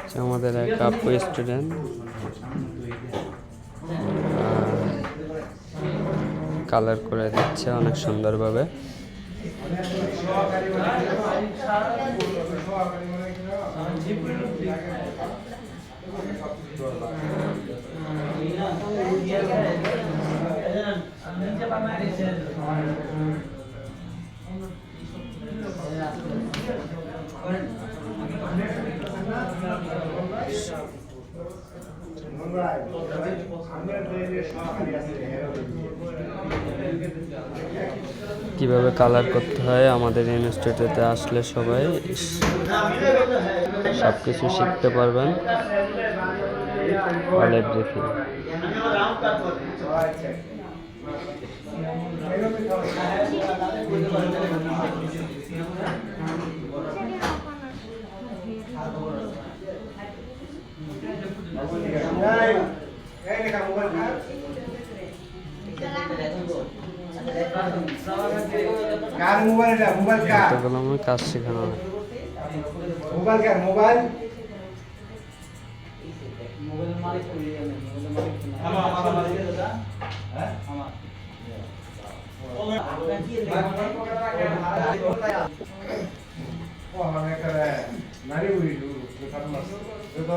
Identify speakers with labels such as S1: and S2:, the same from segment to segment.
S1: আচ্ছা, আমাদের এক আপু স্টুডেন্ট কালার করে দিচ্ছে অনেক সুন্দরভাবে। কীভাবে কালার করতে হয় আমাদের ইনস্টিটিউটে আসলে সবাই সব কিছু শিখতে পারবেন। অল এভরিথিং
S2: কার মোবাইল এটা মোবাইল কার
S1: এতগুলো আমার কাজ শেখানো হয়
S2: মোবাইল কার মোবাইল ও মানে করে নারী উড়ি দু কথা মাস তো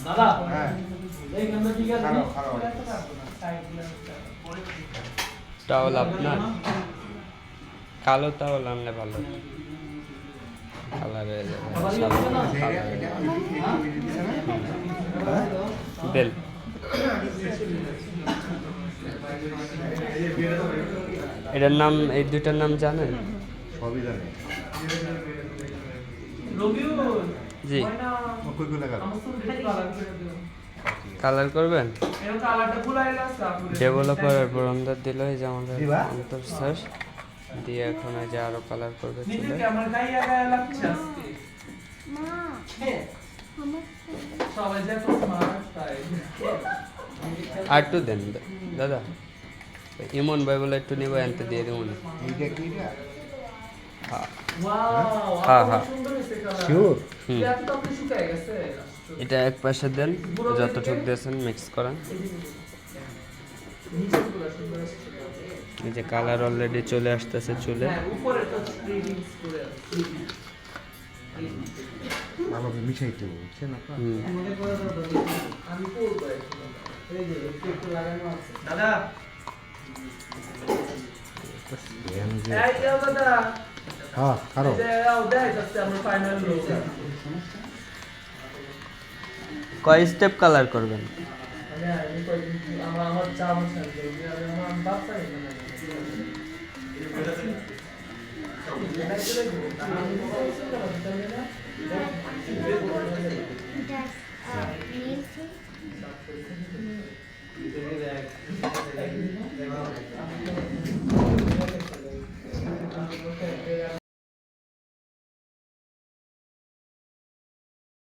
S2: মোবাইল হ্যাঁ। খারাপ খারাপ
S1: টাওয়াল আপনার? কালো টাওয়াল আনলে ভালো। কালার হয়ে যাবে। কালার হয়ে। বেল। এটার নাম এই দুইটার নাম জানেন?
S2: সবই জানে।
S1: জি। কালার করবেন? ডেভেলপার বরন্দার দিল এই যে আমাদের? অন্তর স্যার। দিয়ে এখন এই যে আরও কালার করবে চলে। আর একটু দেন দাদা। ইমন ভাই বলে একটু নেব এনতে দিয়ে দেবো না। হ্যাঁ হ্যাঁ হ্যাঁ
S2: শিওর
S1: এটা এক পাশে দেন যতটুকু দিয়েছেন মিক্স করেন। এই যে কালার অলরেডি চলে আসতেছে চুলে।
S2: ভালোভাবে মিশাইতে হবে বুঝছেন আপনার
S1: হুম।
S3: দাদা
S2: ধ্যান যে
S3: এই যাও দাদা!
S2: হ্যাঁ
S3: এই ফাইনাল লোক
S1: কয় স্টেপ কালার করবেন?
S3: কয়েকদিন